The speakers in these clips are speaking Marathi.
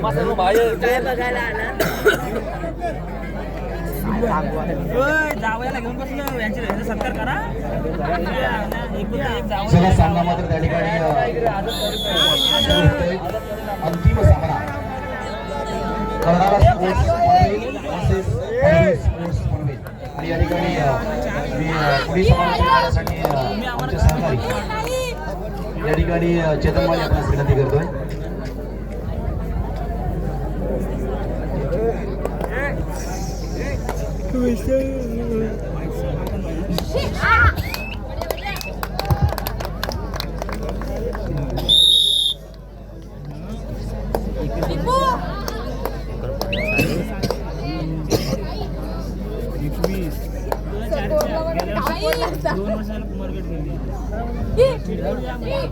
काय बघायला आला जावयाला घेऊन बसलो यांची सत्कार करा एकूण एक जावं सामना मात्र त्या ठिकाणी अंतिम सामना. कर्नाटक स्पोर्ट्स स्पोर्ट्स पनवेल आणि या ठिकाणी मी अ, करण्यासाठी आमचे सहकारी या ठिकाणी चेतन माळी आपल्यास विनंती करतोय दोन वर्षाला कुमारगड गेली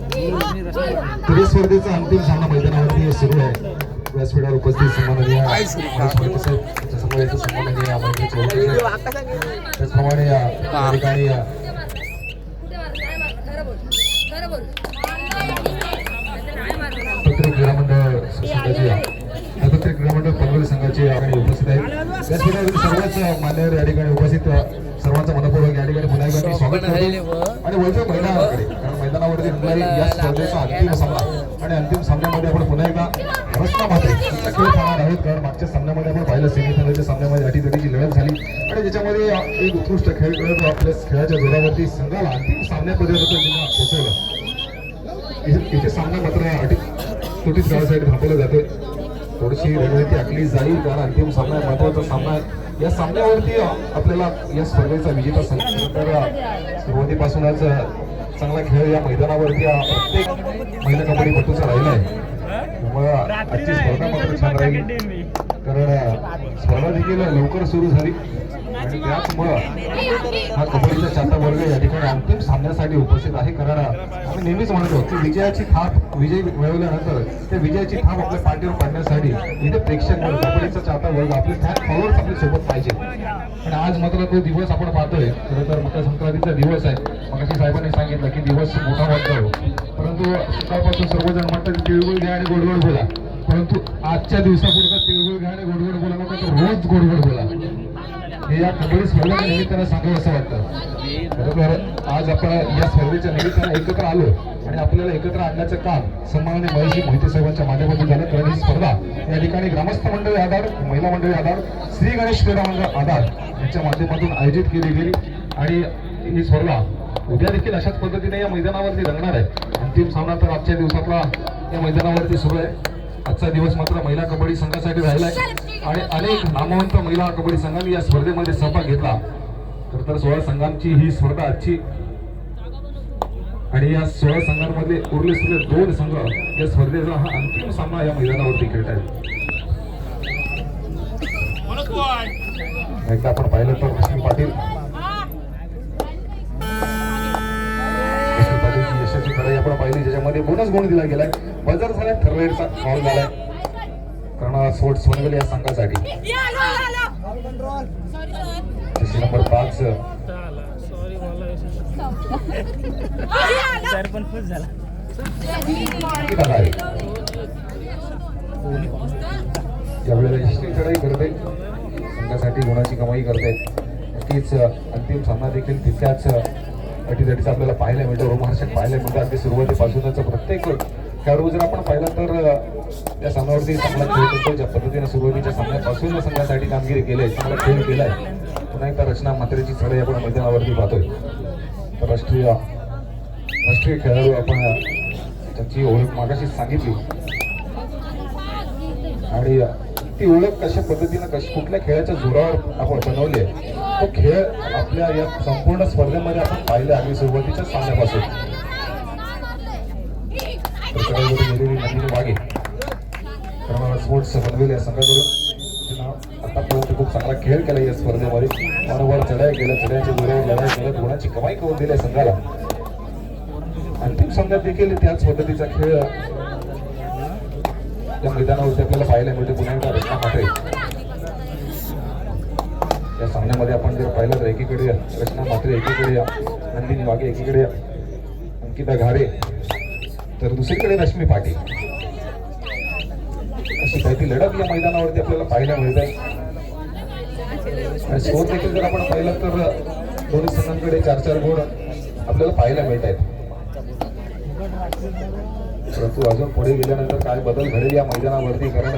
क्रीडा स्पर्धेचा अंतिम सामना मैदानावरती सुरू आहे. व्यासपीठावर उपस्थित सन्माननीय चौधरी साहेब. त्याचप्रमाणे या. या. ठिकाणी संघाचे पत्रिक क्रीडा मंडळ पनवेल संघाचे आणि उपस्थित आहेत. व्यासपीठावरील सर्वच मान्यवर या ठिकाणी उपस्थित अ, सर्वांचं मनपूर्वक या ठिकाणी पुन्हा एकदा मी स्वागत करतो. आणि वळतो मैदानाकडे कारण मैदानावरती रंगणारी या स्पर्धेचा अंतिम सामना आणि अंतिम एकदा रस्ता मात्र खेळ कारण मागच्या सामन्यामध्ये आपण पाहिलं सेमीफायनलच्या सामन्यामध्ये अटीतटीची लढत झाली. आणि त्याच्यामध्ये एक उत्कृष्ट खेळ खेळत आपल्या खेळाच्या जोरावरती संघाला अंतिम सामन्यापर्यंत त्यांना पोहोचवलं. इथे सामना मात्र अटी तुटीत गावासाठी थांबवलं जाते. थोडीशी रणनीती आखली जाईल कारण अंतिम सामना महत्त्वाचा सामना आहे. या सामन्यावरती आपल्याला या स्पर्धेचा विजेता संघ सुरुवातीपासूनच चांगला खेळ या मैदानावरती प्रत्येक महिला कबड्डीपटूचा राहिला आहे. त्यामुळे आजची स्पर्धा मात्र छान राहिली कारण स्पर्धा देखील लवकर सुरू झाली. आणि त्याचमुळं हा कबड्डीचा चाहता वर्ग या ठिकाणी अंतिम सामन्यासाठी उपस्थित आहे. कारण आम्ही नेहमीच म्हणतो की विजयाची थाप विजय मिळवल्यानंतर त्या विजयाची थाप आपल्या पाठीवर पाडण्यासाठी इथे प्रेक्षक वर्ग कबड्डीचा चाहता वर्ग आपले फॅन फॉलोअर्स आपल्यासोबत पाहिजे. आणि आज मात्र तो दिवस आपण पाहतोय. खरं तर मकर संक्रांतीचा दिवस आहे. मगाशी साहेबांनी सांगितलं की दिवस मोठा वाटतो परंतु सकाळपासून सर्वजण म्हणतात तिळगुळ घ्या आणि गोडगोड बोला. परंतु आजच्या दिवसापुरता तिळगुळ घ्या आणि गोडगोड बोला नका तर रोज गोडगोड बोला. हे या कबड्डी स्पर्धेच्या निमित्तानं सांगावं असं वाटतं. बरोबर आज आपण या स्पर्धेच्या निमित्तानं एकत्र आलो आणि आपल्याला एकत्र आणण्याचं काम सन्माननीय महेशजी मोहिते साहेबांच्या माध्यमातून झालं. कारण ही स्पर्धा या ठिकाणी ग्रामस्थ मंडळी आधार महिला मंडळी आधार श्री गणेश क्रीडा मंडळ आधार यांच्या माध्यमातून आयोजित केली गेली. आणि ही स्पर्धा उद्या देखील अशाच पद्धतीने या मैदानावरती रंगणार आहे. अंतिम सामना तर आजच्या दिवसातला या मैदानावरती सुरू आहे. आजचा दिवस मात्र महिला कबड्डी संघासाठी राहिलाय. आणि अनेक नामवंत महिला कबड्डी संघांनी या स्पर्धेमध्ये सहभाग घेतला. तर तर सोळा संघांची ही स्पर्धा आजची. आणि या सोळा संघांमध्ये उरले सुरले दोन संघ या स्पर्धेचा हा अंतिम सामना या मैदानावरती खेळत एकदा आपण पाहिलं तर पाटील आपण पाहिली ज्याच्यामध्ये बोनस गुण दिला गेलाय. बजर झाला ठरवेचा फॉल झालाय. कारण स्पोर्ट्स पनवेल या संघासाठी. नंबर पाच. यावेळेला करते. संघासाठी गुणाची कमाई करते. नक्कीच अंतिम सामना देखील तितक्याच अटीतटीचा आपल्याला पाहायला मिळतो. रोमहर्षक पाहायला मिळतो. अगदी सुरुवातीपासूनच प्रत्येक खेळाडू जर आपण पाहिला तर त्या सामन्यावरती चांगला खेळ करतो ज्या पद्धतीने सुरुवातीच्या सामन्यापासून संघासाठी कामगिरी केली चांगला खेळ केलाय पुन्हा एकदा रचना मात्रेची चढाई आपण मैदानावरती पाहतोय. तर राष्ट्रीय राष्ट्रीय खेळाडू आपण त्यांची ओळख मागाशी सांगितली. आणि ती ओळख कशा पद्धतीनं कश कुठल्या खेळाच्या जोरावर आपण बनवली आहे तो खेळ आपल्या या संपूर्ण स्पर्धेमध्ये आपण पाहिले आणि सुरुवातीच्या सामन्यापासून. तर स्पोर्ट्स बनविले या संघाकडून. आतापर्यंत खूप चांगला खेळ केला या स्पर्धेमध्ये. वारंवार चढाई केल्या चढाईच्या जोरावर लढाई केल्या गुणाची कमाई करून दिली आहे संघाला. अंतिम सामन्यात देखील त्याच पद्धतीचा खेळ त्या मैदानावरती आपल्याला पाहायला मिळते. पुन्हा रचना मात्रे या सामन्यामध्ये आपण जर पाहिलं तर एकीकडे रचना मात्रे एकीकडे या. नंदिनी वाघे एकीकडे या. अंकिता घारे. तर दुसरीकडे रश्मी पाटील. अशी काही ती लढत या मैदानावरती आपल्याला पाहायला मिळत आहे. स्कोर देखील जर आपण पाहिलं तर दोन्ही संघांकडे चार चार गोड आपल्याला पाहायला मिळत आहेत. परंतु अजून पुढे गेल्यानंतर काय बदल घडेल या मैदानावरती? कारण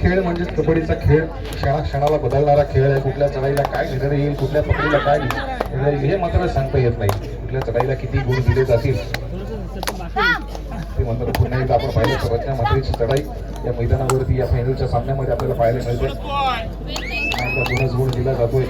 खेळ म्हणजे कबड्डीचा खेळ. क्षणाक्षणाला बदलणारा खेळ आहे. कुठल्या चढाईला काय निर्णय येईल कुठल्या पकडीला काय येईल हे मात्र सांगता येत नाही. कुठल्या चढाईला किती गुण दिले जातील ते मात्र पुन्हा एकदा आपण पाहिलं. सर्वज्ञा मात्रेची चढाई या मैदानावरती या फायनलच्या सामन्यामध्ये आपल्याला पाहायला मिळते. बोनस गुण दिला जातोय.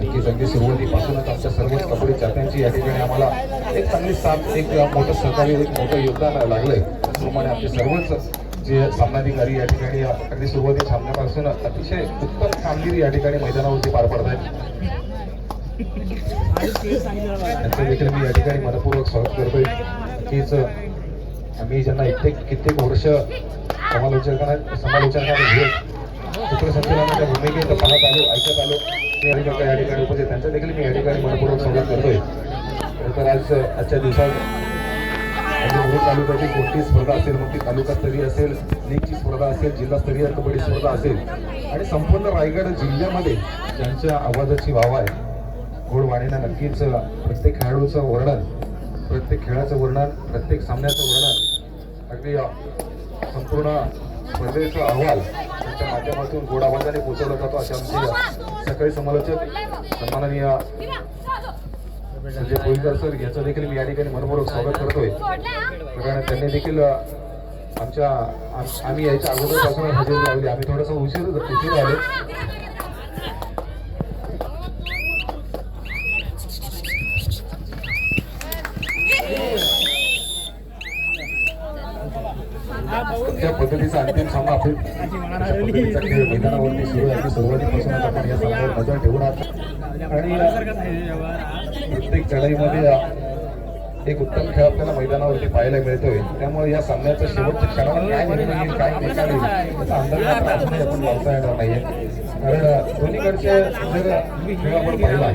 नक्कीच अगदी सुरुवातीपासूनच आमच्या सर्वच कबड्डी चाहत्यांची या ठिकाणी आम्हाला एक चांगली साथ एक मोठं सहकार्य एक मोठं योगदान लागलंय. त्याचप्रमाणे आमचे सर्वच जे सामनाधिकारी या ठिकाणी अगदी सुरुवाती सामन्यापासून अतिशय उत्तम कामगिरी या ठिकाणी मैदानावरती पार पडत आहेत त्यांचं देखील मी या ठिकाणी मनपूर्वक स्वागत करतोय. नक्कीच आम्ही ज्यांना कित्येक कित्येक वर्ष समालोचकांना समालोचकांना घेत सूत्रसंचालनाच्या भूमिकेत पाहत आलो ऐकत आलो. मी या ठिकाणी उपस्थित त्यांचं देखील मी या ठिकाणी मनपूर्वक स्वागत करतोय. तर आज आजच्या दिवसात म्हणजे तालुक्याची कोणती स्पर्धा असेल मग ती तालुकास्तरीय असेल लीगची स्पर्धा असेल जिल्हास्तरीय कबड्डी स्पर्धा असेल आणि संपूर्ण रायगड जिल्ह्यामध्ये ज्यांच्या आवाजाची वाव आहे गोडवाणीनं नक्कीच प्रत्येक खेळाडूचं वर्णन प्रत्येक खेळाचं वर्णन प्रत्येक सामन्याचं वर्णन अगदी संपूर्ण स्पर्धेचा अहवाल त्यांच्या माध्यमातून गोड आवाजाने पोचवला जातो अशा आमची सकाळी समालोचक सन्माननीय संजय कोळीकर सर याचं देखील मी या ठिकाणी मनपूर्वक स्वागत करतोय. कारण त्यांनी देखील आमच्या आम- आम्ही यायच्या अगोदरपासून हजेरी लावली. आम्ही थोडंसं उशीर उशीर आलो त्या पद्धतीचा अंतिम सामना आपण खेळ मैदानावरती सुरू आहे. की सुरुवातीपासूनच आपण या सामन्यावर नजर ठेवून आहात आणि प्रत्येक चढाईमध्ये एक उत्तम खेळ आपल्याला मैदानावरती पाहायला मिळतोय. त्यामुळे या सामन्याचा शेवटच्या क्षणावर काय निर्णय येईल काय निकाल येईल याचा अंदाज आपण लावता येणार नाहीये. कारण अ, दोन्हीकडचे जर खेळ आपण पाहिला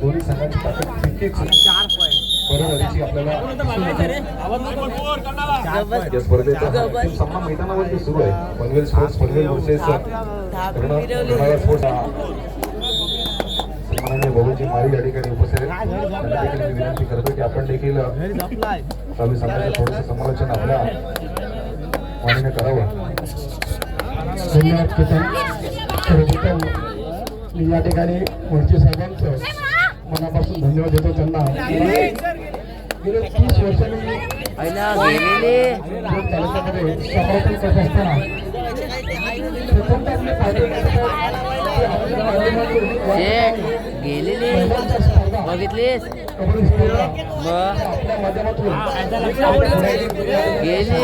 दोन्ही संघाची ताकद तितकीच बरोबरीची आपल्याला या स्पर्धेचा अंतिम सामना मैदानावरती सुरू आहे. Panvel sports Panvel versus sports सन्माननीय बाबूजी मारी या ठिकाणी उपस्थित आहेत. त्यांना देखील मी विनंती करतो की आपण देखील चालू सामन्याचं थोडंसं समालोचन आपल्या वाणीने करावं. धन्यवाद मी या ठिकाणी मोर्चे साहेबांचं मनापासून धन्यवाद देतो त्यांना. गेले तीस वर्ष मी दोन तालुक्यामध्ये समालोचन करत असताना प्रथमतः मी पाहिलं की आपल्या माध्यमातून गेलेली बघितलीस गेली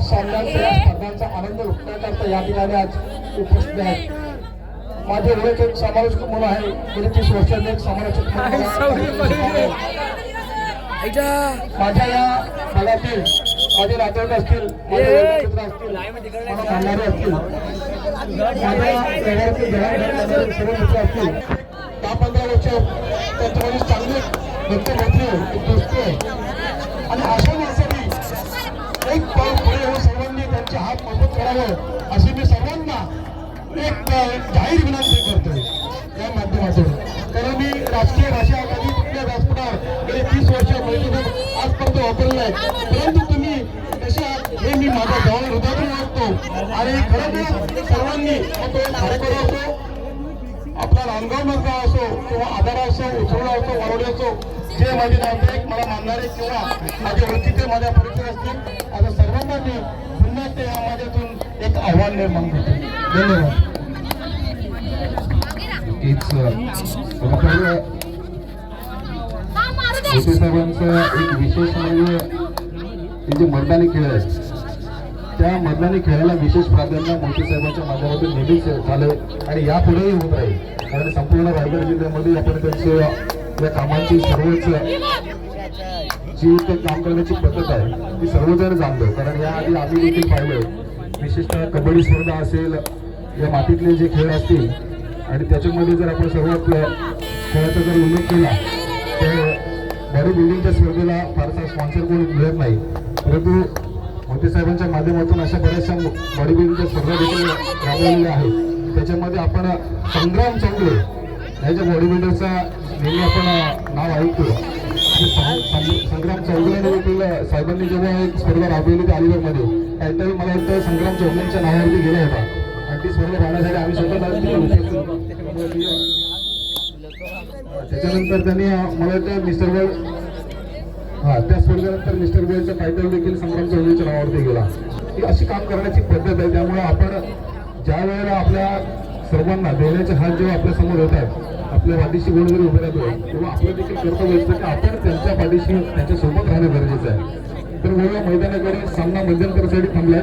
स्पर्धांचा आनंद लुटण्याकरता या ठिकाणी आज उपस्थित आहेत माझे ओळख एक समालोचक म्हणून आहे गेली तीस एक समालोचक. माझ्या या भागातील माझे नातेवाईक असतील वैद्यमित्र असतील दहा पंधरा वर्ष त्यांच्यामध्ये चांगले मित्रमैत्री एक दोस्ती आहे आणि अशा माणसांनी एक पाऊल पुढे येऊन सर्वांनी त्यांचे हात मजबूत करावं अशी मी सर्वांना एक जाहीर विनंती करतोय या माध्यमातून. कारण मी राजकीय भाषा कधी कुठल्या व्यासपीठावर गेले तीस वर्ष मैत्रीपूर्ण आजपर्यंत वापरलं नाही परंतु तुम्ही मी माझ्या जवळ हृदयातून ओळखतो आणि खरंच सर्वांनी तो असो आपला नांदगाव मधला असो किंवा आधारा असो उचवला असो वारोडे असो जे माझे नातेवाईक मला मानणारे किंवा माझे ओळखीचे माझ्या परिचय असतील आता सर्वांना मी पुन्हा ते या माझ्यातून एक आव्हान निर्माण करतो. धन्यवाद. खरोखर साहेबांचं एक विशेष म्हणजे जे मैदानी खेळ आहेत त्या मैदानी खेळाला विशेष प्राधान्य मोठे साहेबांच्या माध्यमातून नेहमीच झालं आणि यापुढेही होत राहील. कारण संपूर्ण रायगड जिल्ह्यामध्ये आपण त्यांचे या कामांची सर्वच जी ते काम करण्याची पद्धत आहे ती सर्वजण जाणतो. कारण याआधी आम्ही देखील पाहिलं विशेषतः कबड्डी स्पर्धा असेल या मातीतले जे खेळ असतील आणि त्याच्यामध्ये जर आपण सर्वात खेळाचा जर उल्लेख केला तर बॉडी बिल्डिंगच्या स्पर्धेला फारसा स्पॉन्सर कोण मिळत नाही. परंतु मोदी साहेबांच्या माध्यमातून अशा बऱ्याचशा बॉडी बिल्डिंगच्या स्पर्धा देखील राबवलेल्या आहेत. त्याच्यामध्ये आपण संग्राम चौगले याच्या बॉडी बिल्डरचा नेहमी आपण नाव ऐकतो संग्राम चौगुले देखील साहेबांनी जेव्हा एक स्पर्धा राबवली होती अलिबागमध्ये टायटल मला वाटतं संग्राम चौगुलेंच्या नावावरती गेला होता. आणि ती स्पर्धा राहण्यासाठी आम्ही स्वतः त्याच्यानंतर त्यांनी मला वाटतं मिस्टर वर्ल्ड हा त्या स्पर्धेनंतर मिस्टर वर्ल्डचा टायटल देखील संग्राम चौधरीच्या नावावरती गेला. ही अशी काम करण्याची पद्धत आहे त्यामुळे आपण ज्या वेळेला आपल्या सर्वांना देण्याचे हात जेव्हा आपल्यासमोर येतात आपल्या पाठीशी कोणी जरी उभे राहतो तेव्हा आपलं देखील कर्तव्य असतं की आपण त्यांच्या पाठीशी त्यांच्यासोबत राहणं गरजेचं आहे. तर वेगवेगळ्या मैदानाकडे सामना मध्यंतरासाठी थांबलाय.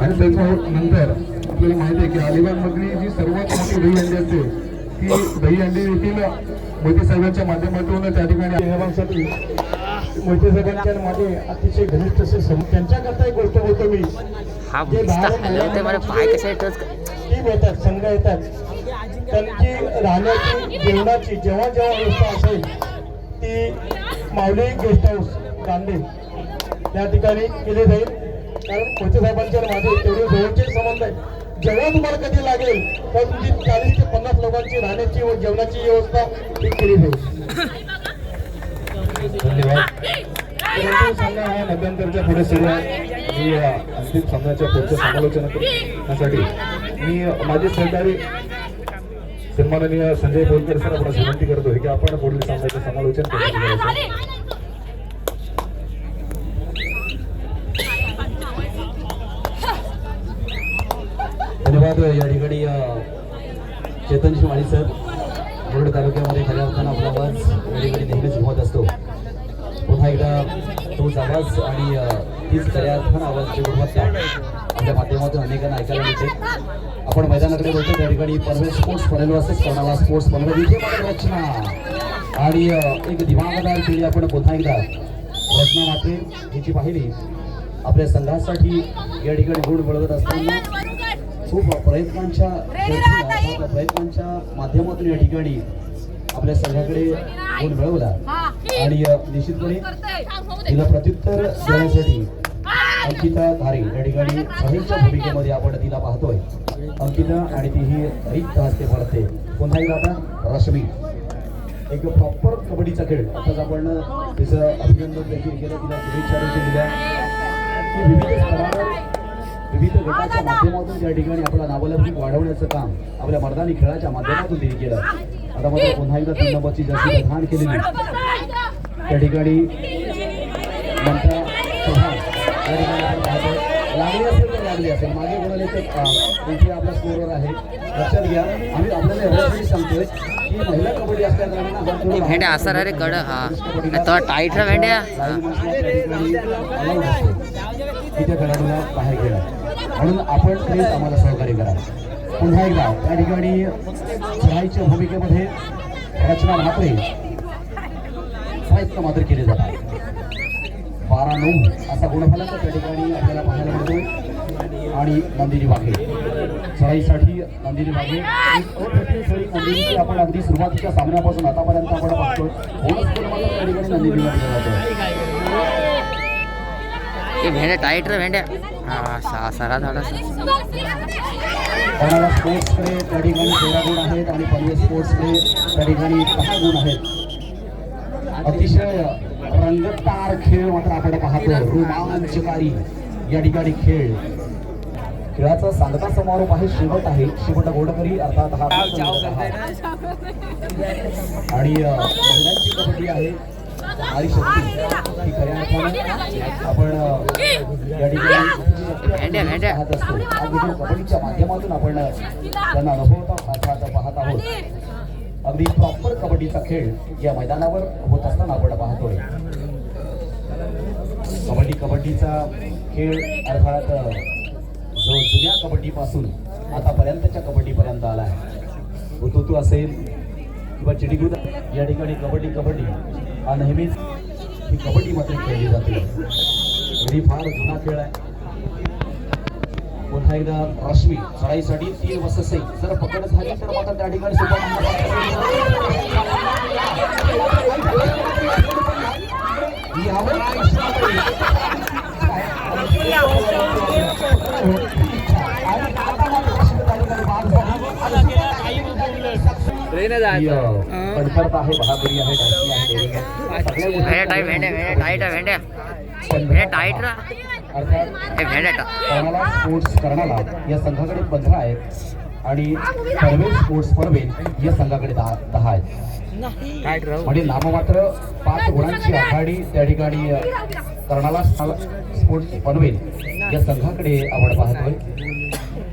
आणि त्याच्या नंतर आपल्याला माहिती आहे की अलिबाग मधली जी सर्वात मोठी दही असते ती दही अंडी देखील मोदी साहेबांच्या माध्यमातून त्या ठिकाणी साहेबांसाठी मोहिते साहेबांच्या माझे अतिशय घनिष्ठ असे त्यांच्याकरता एक गोष्ट बोलतो मी. हा मला पाय कसे टच टीम येतात संघ येतात. त्यांची राहण्याची जेवणाची जेव्हा जेव्हा व्यवस्था असेल ती माऊली गेस्ट हाऊस कांदे त्या ठिकाणी केली जाईल. कारण कोचे साहेबांच्या माझे तेवढे जवळचे संबंध आहेत. जेव्हा तुम्हाला कधी लागेल तर तुमची चाळीस ते पन्नास लोकांची राहण्याची व जेवणाची व्यवस्था ही केली जाईल. धन्यवाद सामना हा मध्यंतरच्या पुढे सुरू आहे मी अंतिम सामन्याच्या पुढच्या समालोचना करण्यासाठी मी माझे सहकारी सन्माननीय संजय बोलकर सर आपण विनंती करतोय की आपण पुढील सामन्याचं समालोचन करण्याची धन्यवाद या ठिकाणी चेतन शिवाणी सर. बोर्ड तालुक्यामध्ये खऱ्या अर्थानं आपला आवाज. या ठिकाणी नेहमीच होत असतो. पुन्हा एकदा तोच आवाज आणि तीच खऱ्या अर्थानं आवाजची गुणवत्ता आपल्या माध्यमातून अनेकांना ऐकायला मिळते. आपण मैदानाकडे बोलतो त्या ठिकाणी पनवेल स्पोर्ट्स पनवेल वाजतेच कर्नाला स्पोर्ट्स पनवेल इथे रचना. आणि एक दिमागदार पिढी आपण पुन्हा एकदा रचना मात्रे हिची पाहिली. आपल्या संघासाठी या ठिकाणी गुण मिळवत असताना खूप प्रयत्नांच्या प्रयत्नांच्या माध्यमातून या ठिकाणी आपल्या संघाकडे गुण मिळवला. आणि निश्चितपणे तिला प्रत्युत्तर देण्यासाठी अंकिता धारे या ठिकाणी सहेच्या भूमिकेमध्ये आपण तिला पाहतोय. अंकिता आणि ती ही रिक्त हस्ते पडते पुन्हा एकदा आता रश्मी. एक प्रॉपर कबड्डीचा खेळ. आताच आपण तिचं अभिनंदन देखील केलं. तिला शुभेच्छा देखील दिल्या. की विविध स्तरावर विविध गटाच्या माध्यमातून त्या ठिकाणी आपला नावलौकिक वाढवण्याचं काम आपल्या मर्दानी खेळाच्या माध्यमातून तिने केलं. आता मात्र पुन्हा एकदा तीन नंबरची जास्ती घाण केलेली त्या ठिकाणी या लागली असेल तर लागली असेल. मागे कोणाला इथे आपल्या स्कोरवर आहे. लक्षात घ्या. आम्ही आपल्याला एवढ्यासाठी सांगतोय की महिला कबड्डी असल्या कारणानं भेंड्या असा रे कड हा. तर टाईट रा भेंड्या. हा. खेळाडूला बाहेर खेळा म्हणून आपण प्लीज आम्हाला सहकार्य करा पुन्हा एकदा त्या ठिकाणी चढाईच्या भूमिकेमध्ये रचना म्हात्रे प्रयत्न मात्र केले जातात. बारा नऊ असा गुणफलक त्या ठिकाणी आपल्याला पाहायला मिळतो आणि नंदिनी वाघे चढाईसाठी नंदिनी वाघे एक नंदिनीची आपण अगदी सुरुवातीच्या सामन्यापासून आतापर्यंत आपण बघतो त्या ठिकाणी नंदिनी वाघे जातोय. ए भेंड्या टाईट रे भेंड्या हा सा सारा झाला कोणाला स्पोर्ट्सकडे त्या ठिकाणी तेरा गुण आहेत आणि पनवेल स्पोर्ट्सकडे त्या ठिकाणी दहा गुण आहेत. अतिशय रंगतदार खेळ मात्र आपण पाहतो रोमांचकारी या ठिकाणी खेळ. खेळाचा सांगता समारोप आहे. शेवट आहे. शेवट गोडकरी अर्थात हा आणि महिलांची कबड्डी आहे. आपण या ठिकाणी कबड्डीच्या माध्यमातून आपण त्यांना अनुभवत पाहत आहोत अगदी प्रॉपर कबड्डीचा खेळ या मैदानावर होत असताना आपण पाहतोय. कबड्डी कबड्डीचा खेळ अर्थात जो जुन्या कबड्डीपासून आतापर्यंतच्या कबड्डीपर्यंत आला आहे. हुतुतू असेल किंवा चिडीगुड या ठिकाणी कबड्डी कबड्डी. हा नेहमीच ही कबड्डी मात्र खेळली जाते. एवढी फार जुना खेळ आहे. पुन्हा एकदा रश्मी चढाईसाठी तीन वससे जर पकड झाली तर मात्र त्या ठिकाणी सुपर कर्नाला स्पोर्ट्स कर्नाला या संघाकडे पंधरा आहेत. आणि पनवेल स्पोर्ट्स पनवेल या संघाकडे दहा दहा आहेत. म्हणजे नाममात्र पाच गुणांची आघाडी त्या ठिकाणी अ, कर्नाला स्पोर्ट्स पनवेल या संघाकडे आपण पाहतोय.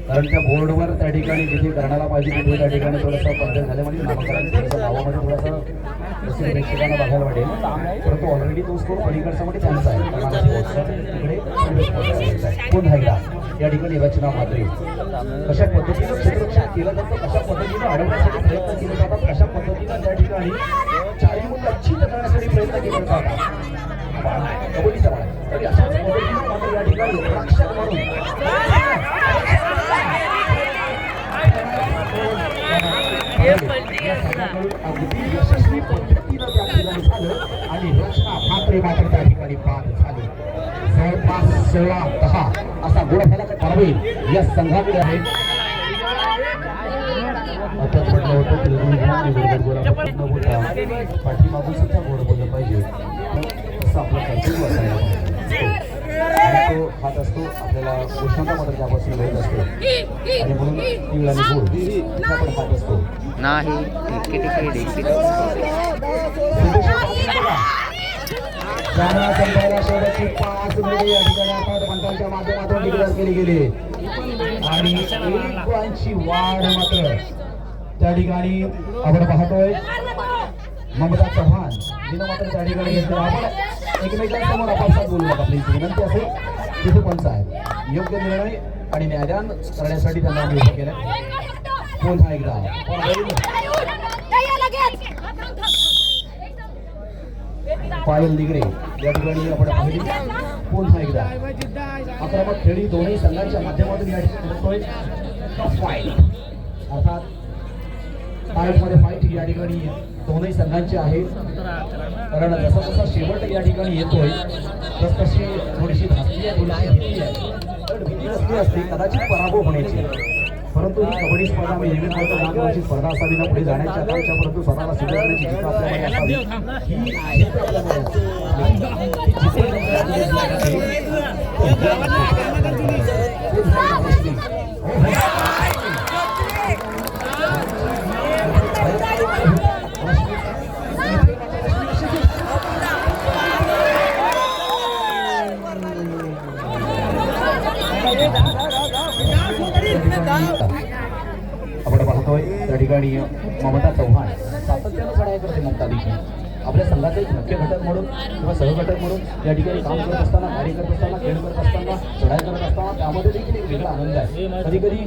कारण त्या बोर्डवर त्या ठिकाणी जिथे करणारा पाहिजे तिथे त्या ठिकाणी थोडंसं बदल झालं म्हणजे नामकरण थोडंसं नावामध्ये थोडंसं दुसऱ्या प्रेक्षकांना बघायला वाटेल. परंतु ऑलरेडी तो स्कोर पलीकडचा म्हणजे त्यांचा आहे. कर्नाला स्पोर्ट्सचा तिकडे पनवेल स्पोर्ट्सचा या ठिकाणी रचना मात्रे कशा पद्धतीनं क्षेत्ररक्षण केलं जातं? कशा पद्धतीनं अडवण्यासाठी प्रयत्न केले जातात? कशा पद्धतीनं त्या ठिकाणी चारी लक्षित करण्यासाठी प्रयत्न केले जातात? कबड्डीचा भाग. तरी अशाच पद्धतीनं मात्र या ठिकाणी रक्षक म्हणून अगदी यशस्वी पद्धतीनं त्या ठिकाणी झालं आणि रचना भाकरे मात्र त्या ठिकाणी बाद झाली जवळपास सोळा दहा असा गुणफलक करावेल या संघाकडे आहे म्हटलं होतं की पाठीमागून सुद्धा गोड बोललं पाहिजे असं आपलं कर्तव्य असायला पाहिजे. तो हात असतो आपल्याला उष्णता मात्र त्यापासून मिळत असते. आणि म्हणून तीळ आणि हे असतो. नाही जाणा संपायला पाच मिनिटे या ठिकाणी आपण पंचांच्या माध्यमातून डिक्लेअर केली गेली. आणि एक वाढ मात्र. त्या ठिकाणी आपण पाहतोय ममता चव्हाण. हिनं मात्र त्या ठिकाणी घेतलं आपण एकमेकांसमोर आपापसात नका आपली विनंती असेल तिथे पण साहेब? योग्य निर्णय आणि न्यायदान करण्यासाठी त्यांना आम्ही उभं केलं पुन्हा एकदा? पायल निगडे या ठिकाणी आपण पाहिली. पुन्हा एकदा? आक्रमक खेळी दोन्ही संघांच्या माध्यमातून या ठिकाणी अर्थात मध्ये फाईट या ठिकाणी दोनही संघांची आहे. कारण जसा जसा शेवट या ठिकाणी येतोय तस तशी थोडीशी धास्ती आहे थोडीशी भीती आहे. पण भीती नसली असते कदाचित पराभव होण्याची. परंतु ही कबड्डी स्पर्धा मी नेहमी म्हणतो नागपूरची स्पर्धा असावी ना पुढे जाण्याच्या आकांक्षा परंतु स्वतःला सिद्ध करण्याची जिद्द आपल्यामध्ये असावी. ही जिद्द आपल्यामध्ये त्या ममता चव्हाण सातत्यानं चढाई करते ममता देखील आपल्या संघाचा एक मुख्य घटक म्हणून किंवा सहघटक म्हणून या ठिकाणी काम करत असताना कार्य करत असताना खेळ करत असताना चढाई करत असताना त्यामध्ये देखील एक वेगळा आनंद आहे. कधी कधी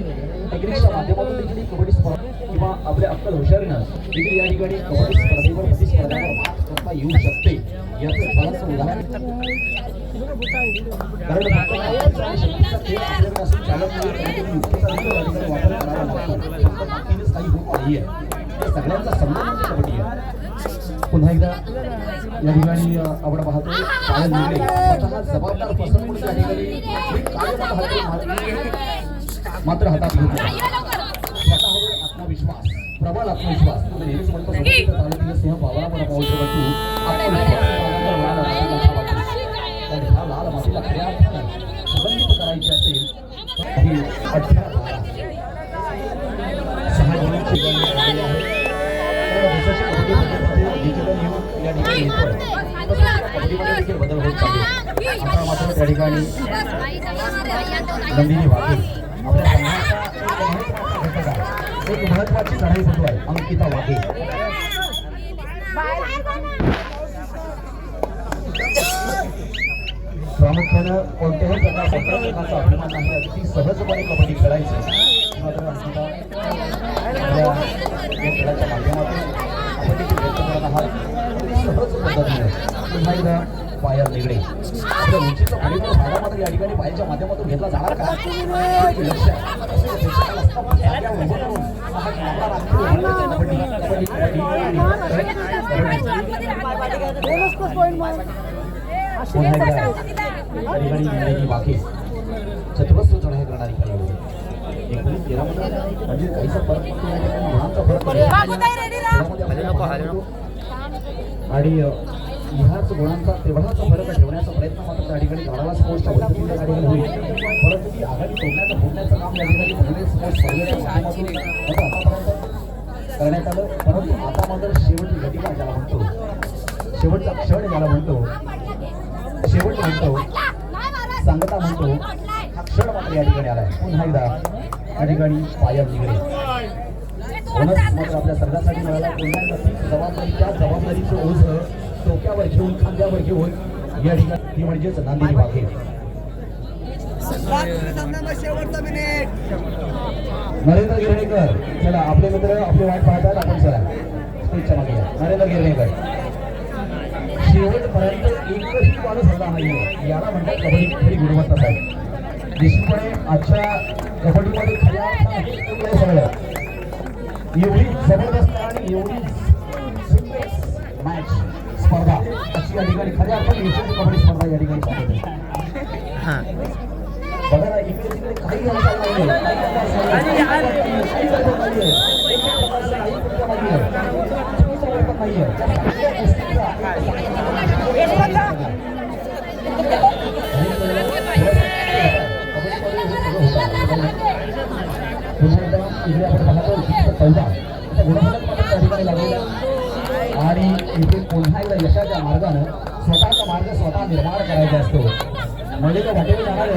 टेक्निकच्या माध्यमातून देखील कबड्डी स्पर्धा किंवा आपल्या अक्कल हुशारीनं देखील या ठिकाणी कबड्डी स्पर्धेवर प्रतिस्पर्ध्यावर करता येऊ शकते. याचं बरंच उदाहरण सगळ्यांचा संबंध आहे. पुन्हा एकदा या ठिकाणी आपण पाहतोय पायल निगडे स्वतः जबाबदार पसंत म्हणून त्या ठिकाणी एक कार्य मात्र हाती- मात्र हातात घेत नाही. स्वतःवर आत्मविश्वास. प्रबळ आत्मविश्वास तुम्ही नेहमीच म्हणतो समोरच्या तालुक्यातील सिंह पावला पण पाहू शकत आत्मविश्वास तू. तर ह्या लाल मातीला खऱ्या अर्थानं सुगंधित करायची असेल ही अठरा सहा गुणांची गाणी आलेली आहे तर जसं कबड्डी पद्धतीमध्ये डिजिटल युग या ठिकाणी येतोय तसं या कबड्डीमध्ये देखील बदल होत चालले आता मात्र त्या ठिकाणी नंदिनी वाघे आपल्या एक महत्त्वाचा लढाई आहे आहे. अंकिता वाघे. प्रामुख्यानं कोणत्याही प्रकारचा प्रकारचा अभिमान नाही अगदी सहजपणे कबड्डी खेळायची. मात्र अंकिता या खेळाच्या माध्यमातून आपण व्यक्त करत आहात सहज पद्धतीने पुन्हा एकदा पायल निगडे आपल्या उंचीचा परिणाम मात्र या ठिकाणी पायाच्या माध्यमातून घेतला जाणार का? लक्ष असताना असं प्रेक्षकाला असतं, जाग्यावर उभं राहून हा आपला राखीव भारताचा कबड्डी, कबड्डी, कबड्डी, पुन्हा एकदा या ठिकाणी बाकी चतुरस्र चढाई करणारी एकोणीस तेरामध्ये म्हणजे फरक फरक आणि ह्याच गुणांचा तेवढाच फरक ठेवण्याचा प्रयत्न मात्र त्या ठिकाणी करावा स्पोर्ट्सच्या पद्धतीने त्या ठिकाणी होईल परंतु ती आघाडी तोडण्याचं फोडण्याचं काम या ठिकाणी स्पोर्ट्स आतापर्यंत करण्यात आलं. परंतु आता मात्र शेवटी घटिका ज्याला म्हणतो शेवटचा क्षण ज्याला म्हणतो शेवट म्हणतो सांगता म्हणतो हा क्षण मात्र या ठिकाणी आलाय. पुन्हा एकदा या ठिकाणी पाया निघणे बोनस मात्र आपल्या सर्वांसाठी मिळाला. पुन्हा तीच जबाबदारी त्या जबाबदारीचं ओझ डोक्यावर घेऊन खांद्यावर घेऊन या ठिकाणी ती म्हणजेच नांदेली वाघे. नरेंद्र गिरणेकर चला आपले मित्र आपली वाट पाहतात आपण चला. स्टेजच्या मागे नरेंद्र गिरणेकर. शेवटपर्यंत एकही माणूस हरला नाहीये. याला म्हणतात कबड्डी खरी गुणवत्ता साहेब. निश्चितपणे आजच्या कबड्डीमध्ये खऱ्या सगळं एवढी जबरदस्त आणि एवढी मॅच स्पर्धा. अशी या ठिकाणी खऱ्या आपण यशस्वी कबड्डी स्पर्धा या ठिकाणी चालते हां. बघा ना इकडे तिकडे काही हालचाल. आणि इथे पुन्हा एकदा यशाच्या मार्गानं स्वतःचा मार्ग स्वतः निर्माण करायचा असतो. मलिक वाटेल जाणार